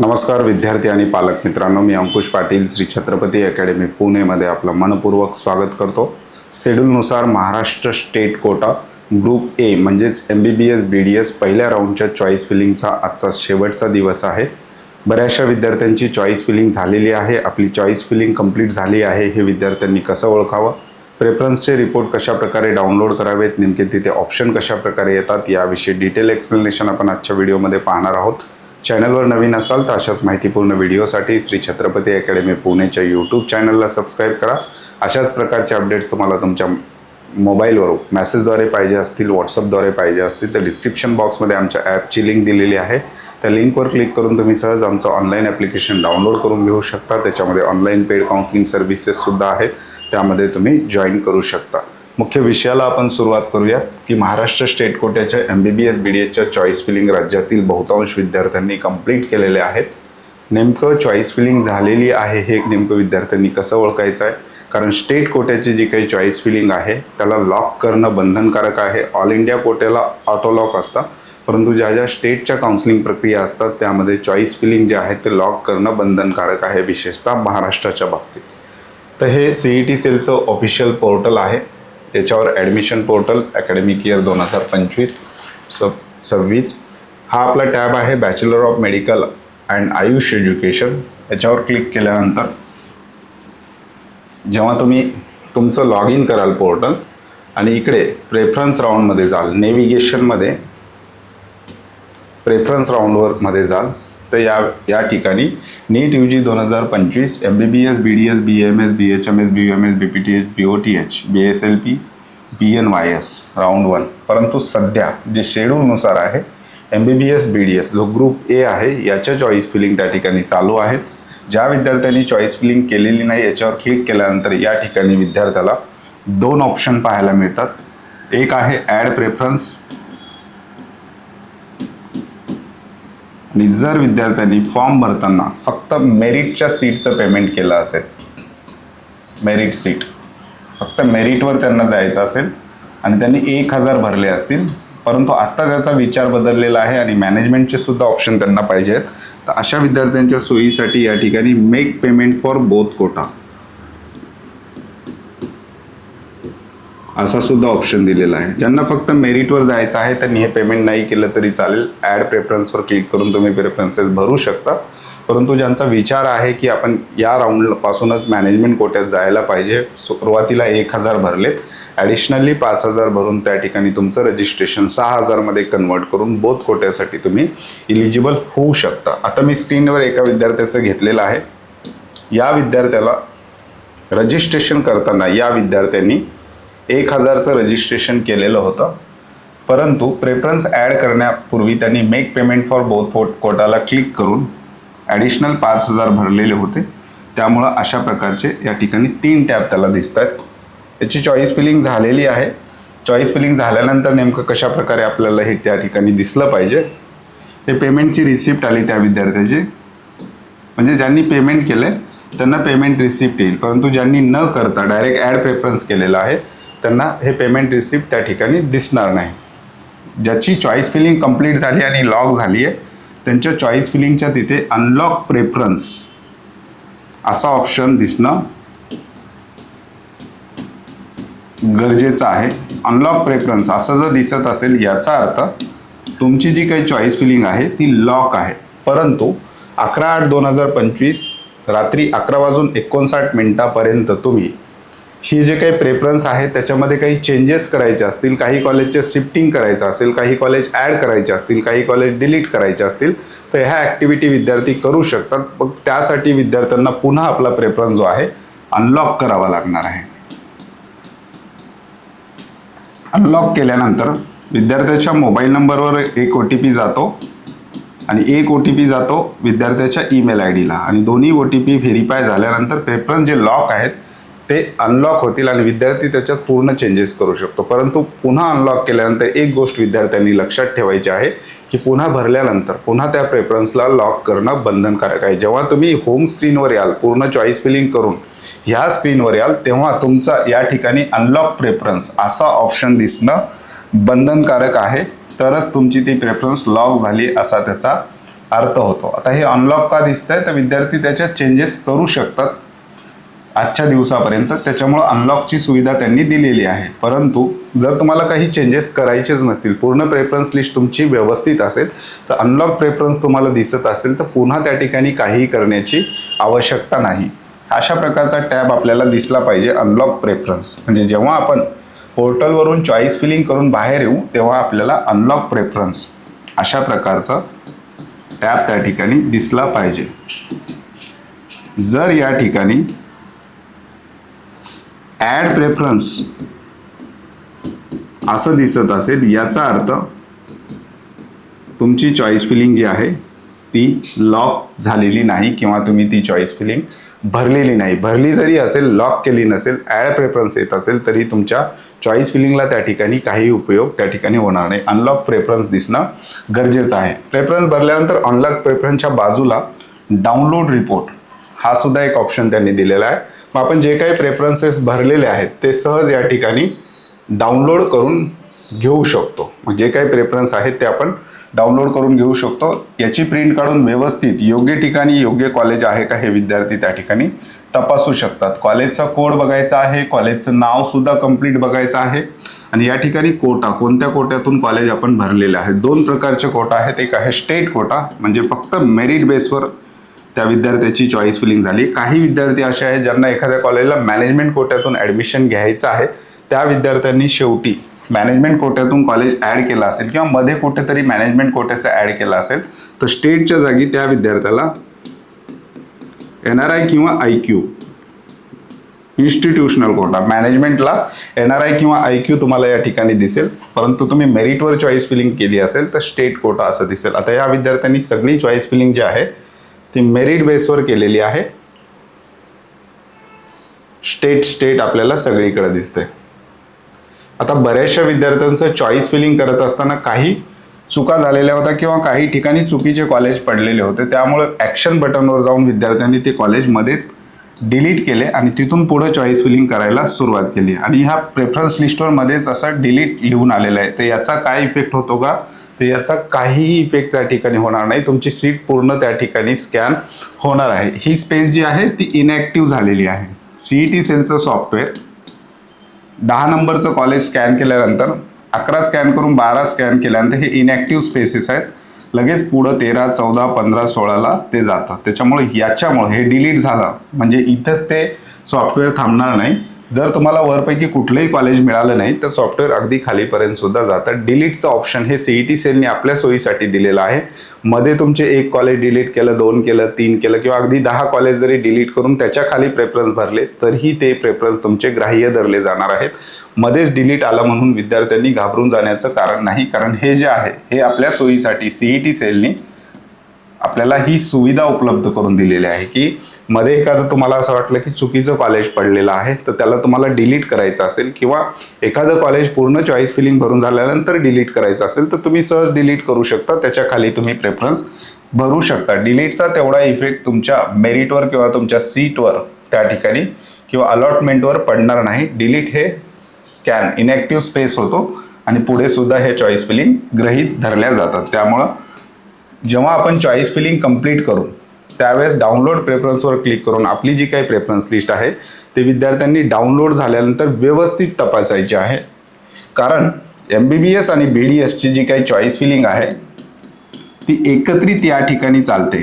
नमस्कार विद्यार्थी आणि पालक मित्रांनो. मी अंकुश पाटील श्री छत्रपती अकॅडमी पुणेमध्ये आपलं मनपूर्वक स्वागत करतो. शेड्यूलनुसार Maharashtra state quota group A म्हणजेच M B B S B D S पहिल्या राऊंडच्या चॉईस फिलिंगचा आजचा शेवटचा दिवस आहे. बऱ्याचशा विद्यार्थ्यांची चॉईस फिलिंग झालेली आहे. आपली चॉईस फिलिंग कंप्लीट झाली आहे हे विद्यार्थ्यांनी कसं ओळखावं? प्रेफरन्सचे रिपोर्ट कशाप्रकारे डाउनलोड करावेत? नेमके तिथे ऑप्शन कशा प्रकारे येतात? याविषयी डिटेल एक्सप्लेनेशन आपण आजच्या व्हिडिओमध्ये पाहणार आहोत. चॅनलवर नवीन असाल तर अशाच माहितीपूर्ण व्हिडिओसाठी श्री छत्रपती अकॅडमी पुणेच्या यूट्यूब चॅनलला सबस्क्राईब करा. अशाच प्रकारचे अपडेट्स तुम्हाला तुमच्या मोबाईलवर मेसेजद्वारे पाहिजे असतील व्हॉट्सअपद्वारे पाहिजे असतील तर डिस्क्रिप्शन बॉक्समध्ये आमच्या ॲपची लिंक दिलेली आहे. त्या लिंकवर क्लिक करून तुम्ही सहज आमचं ऑनलाईन ॲप्लिकेशन डाउनलोड करून घेऊ शकता. त्याच्यामध्ये ऑनलाईन पेड काउन्सिलिंग सर्व्हिसेससुद्धा आहेत. त्यामध्ये तुम्ही जॉईन करू शकता. मुख्य विषयाला आपण सुरुवात करूयात की Maharashtra state कोट्याच्या M B B S B D एसच्या चॉईस फिलिंग राज्यातील बहुतांश विद्यार्थ्यांनी कंप्लीट केलेले आहेत. नेमकं चॉईस फिलिंग झालेली आहे हे नेमकं विद्यार्थ्यांनी कसं ओळखायचं आहे कारण स्टेट कोट्याची जी काही चॉईस फिलिंग आहे त्याला लॉक करणं बंधनकारक आहे. ऑल इंडिया कोट्याला ऑटो लॉक असतं. परंतु ज्या ज्या स्टेटच्या काउन्सिलिंग प्रक्रिया असतात त्यामध्ये चॉईस फिलिंग जे आहे ते लॉक करणं बंधनकारक आहे विशेषतः महाराष्ट्राच्या बाबतीत. तर हे सी ई टी सेलचं ऑफिशियल पोर्टल आहे. त्याच्यावर ॲडमिशन पोर्टल अकॅडमिक इयर दोन हजार पंचवीस स सव्वीस. हा आपला टॅब आहे bachelor of medical and AYUSH education याच्यावर क्लिक केल्यानंतर जेव्हा तुम्ही तुमचं लॉग इन कराल पोर्टल आणि इकडे प्रेफरन्स राऊंडमध्ये जाल नेव्हिगेशनमध्ये प्रेफरन्स राऊंडवर मध्ये जाल. तर या या ठिकाणी नीट यू जी दोन हजार पंचवीस M B B S B D S B M S B H M S B M S B P T H B O T H B S L P B N Y S round one परंतु सध्या जे शेड्यूलनुसार आहे M B B S B D S जो group A आहे याच्या choice feeling त्या ठिकाणी चालू आहेत. ज्या विद्यार्थ्यांनी चॉईस फिलिंग केलेली नाही याच्यावर क्लिक केल्यानंतर या ठिकाणी विद्यार्थ्याला दोन ऑप्शन पाहायला मिळतात. एक आहे ॲड प्रेफरन्स आणि जर विद्यार्थ्यांनी फॉर्म भरताना फक्त मेरिटच्या सीटचं पेमेंट केलं असेल मेरिट सीट फक्त मेरिटवर त्यांना जायचं असेल आणि त्यांनी एक हजार भरले असतील परंतु आत्ता त्याचा विचार बदललेला आहे आणि मॅनेजमेंटचे सुद्धा ऑप्शन त्यांना पाहिजे आहेत तर अशा विद्यार्थ्यांच्या सोयीसाठी या ठिकाणी make payment for both quota असा सुद्धा ऑप्शन दिलेला आहे. ज्यांना फक्त मेरिटवर जायचं आहे त्यांनी हे पेमेंट नाही केलं तरी चालेल. ॲड प्रेफरन्सवर क्लिक करून तुम्ही प्रेफरन्सेस भरू शकता. परंतु ज्यांचा विचार आहे की आपण या राऊंडपासूनच मॅनेजमेंट कोट्यात जायला पाहिजे सुरुवातीला एक हजार भरलेत. ॲडिशनली पाच हजार भरून त्या ठिकाणी तुमचं रजिस्ट्रेशन सहा हजारमध्ये कन्वर्ट करून बोध कोट्यासाठी तुम्ही इलिजिबल होऊ शकता. आता मी स्क्रीनवर एका विद्यार्थ्याचं घेतलेलं आहे. या विद्यार्थ्याला रजिस्ट्रेशन करताना या विद्यार्थ्यांनी एक हजारचं रजिस्ट्रेशन केलेलं होतं. परंतु प्रेफरन्स ॲड करण्यापूर्वी त्यांनी मेक पेमेंट फॉर बोथ फोट कोटाला क्लिक करून ॲडिशनल पाच हजार भरलेले होते. त्यामुळं अशा प्रकारचे या ठिकाणी तीन टॅब त्याला दिसत आहेत याची चॉईस फिलिंग झालेली आहे. चॉईस फिलिंग झाल्यानंतर नेमकं कशा प्रकारे आपल्याला हे त्या ठिकाणी दिसलं पाहिजे? हे पेमेंटची रिसिप्ट आली त्या विद्यार्थ्याची. म्हणजे ज्यांनी पेमेंट केलं आहे त्यांना पेमेंट रिसिप्ट येईल. परंतु ज्यांनी न करता डायरेक्ट ॲड प्रेफरन्स केलेला आहे त्यांना हे पेमेंट रिसिप्ट त्या ठिकाणी दिसणार नाही. ज्याची चॉईस फिलिंग कंप्लीट झाली आणि लॉक झाली आहे त्यांच्या चॉईस फिलिंगच्या तिथे अनलॉक प्रेफरन्स असा ऑप्शन दिसणं गरजेचं आहे. अनलॉक प्रेफरन्स असं जर दिसत असेल याचा अर्थ तुमची जी काही चॉईस फिलिंग आहे ती लॉक आहे. परंतु अकरा आठ दोन हजार पंचवीस रात्री अकरा वाजून एकोणसाठ मिनिटापर्यंत तुम्ही ही जे काही प्रेफरन्स आहे त्याच्यामध्ये काही चेंजेस करायचे असतील काही कॉलेजचे शिफ्टिंग करायचं असेल काही कॉलेज ॲड करायचे असतील काही कॉलेज डिलीट करायचे असतील तर ह्या ॲक्टिव्हिटी विद्यार्थी करू शकतात. मग त्यासाठी विद्यार्थ्यांना पुन्हा आपला प्रेफरन्स जो आहे अनलॉक करावा लागणार आहे. अनलॉक केल्यानंतर विद्यार्थ्याच्या मोबाईल नंबरवर एक ओ टी पी जातो आणि एक ओ टी पी जातो विद्यार्थ्याच्या ईमेल आय डीला आणि दोन्ही ओ टी पी व्हेरीफाय झाल्यानंतर प्रेफरन्स जे लॉक आहेत ते अनलॉक होतील आणि विद्यार्थी त्याच्यात पूर्ण चेंजेस करू शकतो. परंतु पुन्हा अनलॉक केल्यानंतर एक गोष्ट विद्यार्थ्यांनी लक्षात ठेवायची आहे की पुन्हा भरल्यानंतर पुन्हा त्या प्रेफरन्सला लॉक करणं बंधनकारक आहे. जेव्हा तुम्ही होम स्क्रीनवर याल पूर्ण चॉईस फिलिंग करून ह्या स्क्रीनवर याल तेव्हा तुमचा या ठिकाणी अनलॉक प्रेफरन्स असा ऑप्शन दिसणं बंधनकारक आहे. तरच तुमची ती प्रेफरन्स लॉक झाली असा त्याचा अर्थ होतो. आता हे अनलॉक का दिसतंय? तर विद्यार्थी त्याच्यात चेंजेस करू शकतात. आजच्या दिवसापर्यंत त्याच्यामुळं अनलॉकची सुविधा त्यांनी दिलेली आहे. परंतु जर तुम्हाला काही चेंजेस करायचेच नसतील पूर्ण प्रेफरन्स लिस्ट तुमची व्यवस्थित असेल तर अनलॉक प्रेफरन्स तुम्हाला दिसत असेल तर पुन्हा त्या ठिकाणी काहीही करण्याची आवश्यकता नाही. अशा प्रकारचा टॅब आपल्याला दिसला पाहिजे अनलॉक प्रेफरन्स म्हणजे जेव्हा आपण पोर्टलवरून चॉईस फिलिंग करून बाहेर येऊ तेव्हा आपल्याला अनलॉक प्रेफरन्स अशा प्रकारचा टॅब त्या ठिकाणी दिसला पाहिजे. जर या ठिकाणी ॲड प्रेफरन्स. असं दिसत असेल याचा अर्थ तुमची चॉईस फिलिंग जी आहे ती लॉक झालेली नाही किंवा तुम्ही ती चॉईस फिलिंग भरलेली नाही. भरली जरी असेल लॉक केली नसेल ॲड प्रेफरन्स येत असेल तरी तुमच्या चॉईस फिलिंगला त्या ठिकाणी काही उपयोग त्या ठिकाणी होणार नाही. अनलॉक प्रेफरन्स दिसणं गरजेचं आहे. प्रेफरन्स भरल्यानंतर अनलॉक प्रेफरन्सच्या बाजूला डाउनलोड रिपोर्ट हा सुद्धा एक ऑप्शन त्यांनी दिलेला आहे. मग आपण जे काही प्रेफरन्सेस भरलेले आहेत ते सहज या ठिकाणी डाउनलोड करून घेऊ शकतो. मग जे काही प्रेफरन्स आहेत ते आपण डाउनलोड करून घेऊ शकतो. याची प्रिंट काढून व्यवस्थित योग्य ठिकाणी योग्य कॉलेज आहे का हे विद्यार्थी त्या ठिकाणी तपासू शकतात. कॉलेजचा कोड बघायचा आहे कॉलेजचं नाव सुद्धा कंप्लीट बघायचं आहे. आणि या ठिकाणी कोटा कोणत्या कोट्यातून कॉलेज आपण भरलेले आहे दोन प्रकारचे कोटा आहेत. एक आहे स्टेट कोटा म्हणजे फक्त मेरिट बेसवर त्या विद्यार्थ्याची चॉईस फिलिंग झाली. काही विद्यार्थी असे आहेत ज्यांना एखाद्या कॉलेजला मॅनेजमेंट कोट्यातून ॲडमिशन घ्यायचं आहे. त्या विद्यार्थ्यांनी शेवटी मॅनेजमेंट कोट्यातून कॉलेज ॲड केलं असेल किंवा मध्ये कुठेतरी मॅनेजमेंट कोट्याचं ॲड केलं असेल तर स्टेटच्या जागी त्या विद्यार्थ्याला एन आर आय किंवा आय क्यू इन्स्टिट्यूशनल कोटा मॅनेजमेंटला एन आर आय किंवा आय क्यू तुम्हाला या ठिकाणी दिसेल. परंतु तुम्ही मेरिटवर चॉईस फिलिंग केली असेल तर स्टेट कोटा असं दिसेल. आता या विद्यार्थ्यांनी सगळी चॉईस फिलिंग जी आहे ती मेरिट बेसवर केलेली आहे. स्टेट स्टेट आपल्याला सगळीकडे दिसते आता बऱ्याचशा विद्यार्थ्यांचं चॉईस फिलिंग करत असताना काही चुका झालेल्या होत्या किंवा काही ठिकाणी चुकीचे कॉलेज पडलेले होते. त्यामुळे ॲक्शन बटनवर जाऊन विद्यार्थ्यांनी ते कॉलेजमध्येच डिलीट केले आणि तिथून पुढं चॉईस फिलिंग करायला सुरुवात केली. आणि ह्या प्रेफरन्स लिस्टवर मध्येच असं डिलीट लिहून आलेलं आहे. तर याचा काय इफेक्ट होतो का? तर याचा काहीही इफेक्ट त्या ठिकाणी होणार नाही. तुमची सीट पूर्ण त्या ठिकाणी स्कॅन होणार आहे. ही स्पेस जी आहे ती इनॅक्टिव्ह झालेली आहे. सी ई टी सेलचं सॉफ्टवेअर दहा नंबरचं कॉलेज स्कॅन केल्यानंतर अकरा स्कॅन करून बारा स्कॅन केल्यानंतर हे इनॅक्टिव्ह स्पेसेस आहेत. लगेच पुढं तेरा चौदा पंधरा सोळाला ते जातात. त्याच्यामुळे याच्यामुळे हे डिलीट झालं. म्हणजे इथंच ते सॉफ्टवेअर थांबणार नाही. जर तुम्हाला वरपैकी कुठलंही कॉलेज मिळालं नाही तर सॉफ्टवेअर अगदी खालीपर्यंत सुद्धा जातं. डिलीटचं ऑप्शन हे सीई टी सेलने आपल्या सोयीसाठी दिलेलं आहे. मध्ये तुमचे एक कॉलेज डिलीट केलं दोन केलं तीन केलं किंवा अगदी दहा कॉलेज जरी डिलीट करून त्याच्याखाली प्रेफरन्स भरले तरीही ते प्रेफरन्स तुमचे ग्राह्य धरले जाणार आहेत. मध्येच डिलीट आला म्हणून विद्यार्थ्यांनी घाबरून जाण्याचं कारण नाही कारण हे जे आहे हे आपल्या सोयीसाठी सीई टी सेलनी आपल्याला ही सुविधा उपलब्ध करून दिलेली आहे की मध्ये एखादं तुम्हाला असं वाटलं की चुकीचं कॉलेज पडलेलं आहे तर त्याला तुम्हाला डिलीट करायचं असेल किंवा एखादं कॉलेज पूर्ण चॉईस फिलिंग भरून झाल्यानंतर डिलीट करायचं असेल तर तुम्ही सहज डिलीट करू शकता. त्याच्याखाली तुम्ही प्रेफरन्स भरू शकता. डिलीटचा तेवढा इफेक्ट तुमच्या मेरिटवर किंवा तुमच्या सीटवर त्या ठिकाणी किंवा अलॉटमेंटवर पडणार नाही. डिलीट हे स्कॅन इनॅक्टिव्ह स्पेस होतो आणि पुढे सुद्धा हे चॉईस फिलिंग ग्रहीत धरल्या जातात. त्यामुळं जेव्हा आपण चॉईस फिलिंग कंप्लीट करू त्यावेळेस डाउनलोड प्रेफरन्सवर क्लिक करून आपली जी काही प्रेफरन्स लिस्ट आहे ते विद्यार्थ्यांनी डाउनलोड झाल्यानंतर व्यवस्थित तपासायची आहे. कारण एम बी बी एस आणि बी डी एसची जी काही चॉईस फिलिंग आहे ती एकत्रित या ठिकाणी चालते.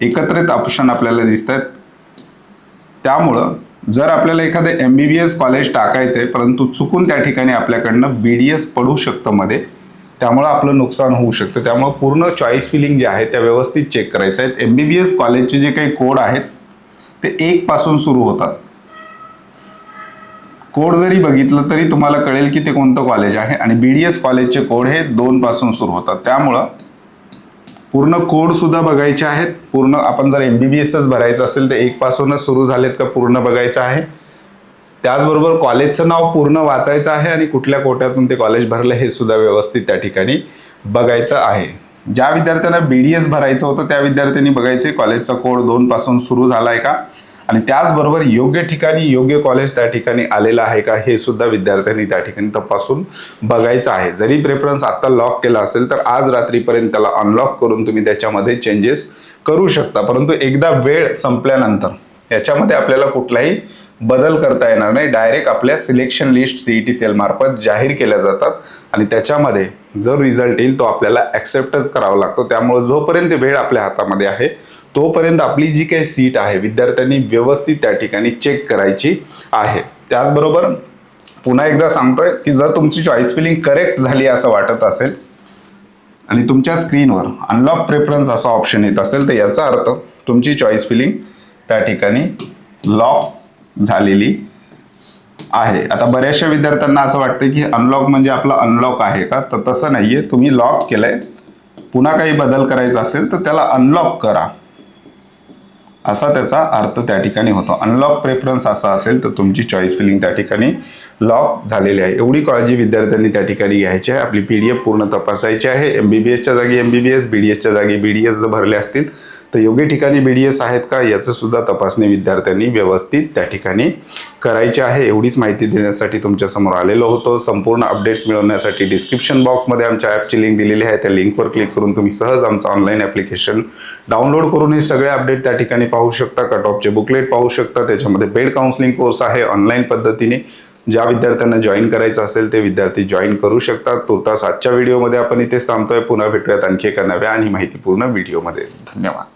एकत्रित ऑप्शन आपल्याला दिसत आहेत त्यामुळं जर आपल्याला एखादं M B B S college टाकायचं आहे परंतु चुकून त्या ठिकाणी आपल्याकडनं बी डी एस पडू शकतं मध्ये त्यामुळं आपलं नुकसान होऊ शकतं. त्यामुळं पूर्ण चॉईस फिलिंग जे आहे त्या व्यवस्थित चेक करायचं आहेत. एम बी बी एस कॉलेजचे जे काही कोड आहेत ते एकपासून सुरू होतात. कोड जरी बघितलं तरी तुम्हाला कळेल की ते कोणतं कॉलेज आहे आणि बी डी एस कॉलेजचे कोड हे दोनपासून सुरू होतात. त्यामुळं पूर्ण कोडसुद्धा बघायचे आहेत. पूर्ण आपण जर एम बी बी एसच भरायचं असेल तर एकपासूनच सुरू झालेत का पूर्ण बघायचं आहे. त्याचबरोबर कॉलेजचं नाव पूर्ण वाचायचं आहे आणि कुठल्या कोट्यातून ते कॉलेज भरलं हे सुद्धा व्यवस्थित त्या ठिकाणी बघायचं आहे. ज्या विद्यार्थ्यांना बी डी एस भरायचं होतं त्या विद्यार्थ्यांनी बघायचे कॉलेजचा कोड दोन पासून सुरू झाला आहे का? आणि त्याचबरोबर योग्य ठिकाणी योग्य कॉलेज त्या ठिकाणी आलेलं आहे का हे सुद्धा विद्यार्थ्यांनी त्या ठिकाणी तपासून बघायचं आहे. जरी प्रेफरन्स आता लॉक केला असेल तर आज रात्रीपर्यंत त्याला अनलॉक करून तुम्ही त्याच्यामध्ये चेंजेस करू शकता. परंतु एकदा वेळ संपल्यानंतर याच्यामध्ये आपल्याला कुठलाही बदल करता येणार नाही. डायरेक्ट आपल्या सिलेक्शन लिस्ट सीईटी सेल मार्फत जाहीर केल्या जातात. आणि त्याच्यामध्ये जो रिझल्ट येईल तो आपल्याला ॲक्सेप्टच करावा लागतो. त्यामुळे जोपर्यंत वेळ आपल्या हातामध्ये आहे तोपर्यंत आपली जी काही सीट आहे विद्यार्थ्यांनी व्यवस्थित त्या ठिकाणी चेक करायची आहे. त्याचबरोबर पुन्हा एकदा सांगतोय की जर तुमची चॉईस फिलिंग करेक्ट झाली असं वाटत असेल आणि तुमच्या स्क्रीनवर अनलॉक प्रेफरन्स असा ऑप्शन येत असेल तर याचा अर्थ तुमची चॉईस फिलिंग त्या ठिकाणी लॉक झालेली आहे. आता बऱ्याचशा विद्यार्थ्यांना असं वाटतं की अनलॉक म्हणजे आपलं अनलॉक आहे का? तर तसं नाही आहे तुम्ही लॉक केलंय. पुन्हा काही बदल करायचा असेल तर त्याला अनलॉक करा. असा त्याचा अर्थ त्या ठिकाणी होतो. अनलॉक प्रेफरन्स असा असेल तर तुमची चॉईस फिलिंग त्या ठिकाणी लॉक झालेली आहे. एवढी काळजी विद्यार्थ्यांनी त्या ठिकाणी घ्यायची आहे. आपली पी डी एफ पूर्ण तपासायची आहे. एम बी बी एसच्या जागी M B B S B D एसच्या जागी बी डी एस जर भरले असतील तर योग्य ठिकाणी बी डी एस आहेत का याचं सुद्धा तपासणी विद्यार्थ्यांनी व्यवस्थित त्या ठिकाणी करायची आहे. एवढीच माहिती देण्यासाठी तुमच्यासमोर आलेलो होतो. संपूर्ण अपडेट्स मिळवण्यासाठी डिस्क्रिप्शन बॉक्समध्ये आमच्या ॲपची लिंक दिलेली आहे. त्या लिंकवर क्लिक करून तुम्ही सहज आमचं ऑनलाईन ॲप्लिकेशन डाउनलोड करून हे सगळे अपडेट त्या ठिकाणी पाहू शकता. कट ऑफचे बुकलेट पाहू शकता. त्याच्यामध्ये पेड काउन्सिलिंग कोर्स आहे ऑनलाईन पद्धतीने. ज्या विद्यार्थ्यांना जॉईन करायचं असेल ते विद्यार्थी जॉईन करू शकतात. तुर्तास आजच्या व्हिडिओमध्ये आपण इथेच थांबतोय. पुन्हा भेटूयात आणखी एका नव्या आणि माहितीपूर्ण व्हिडिओमध्ये धन्यवाद.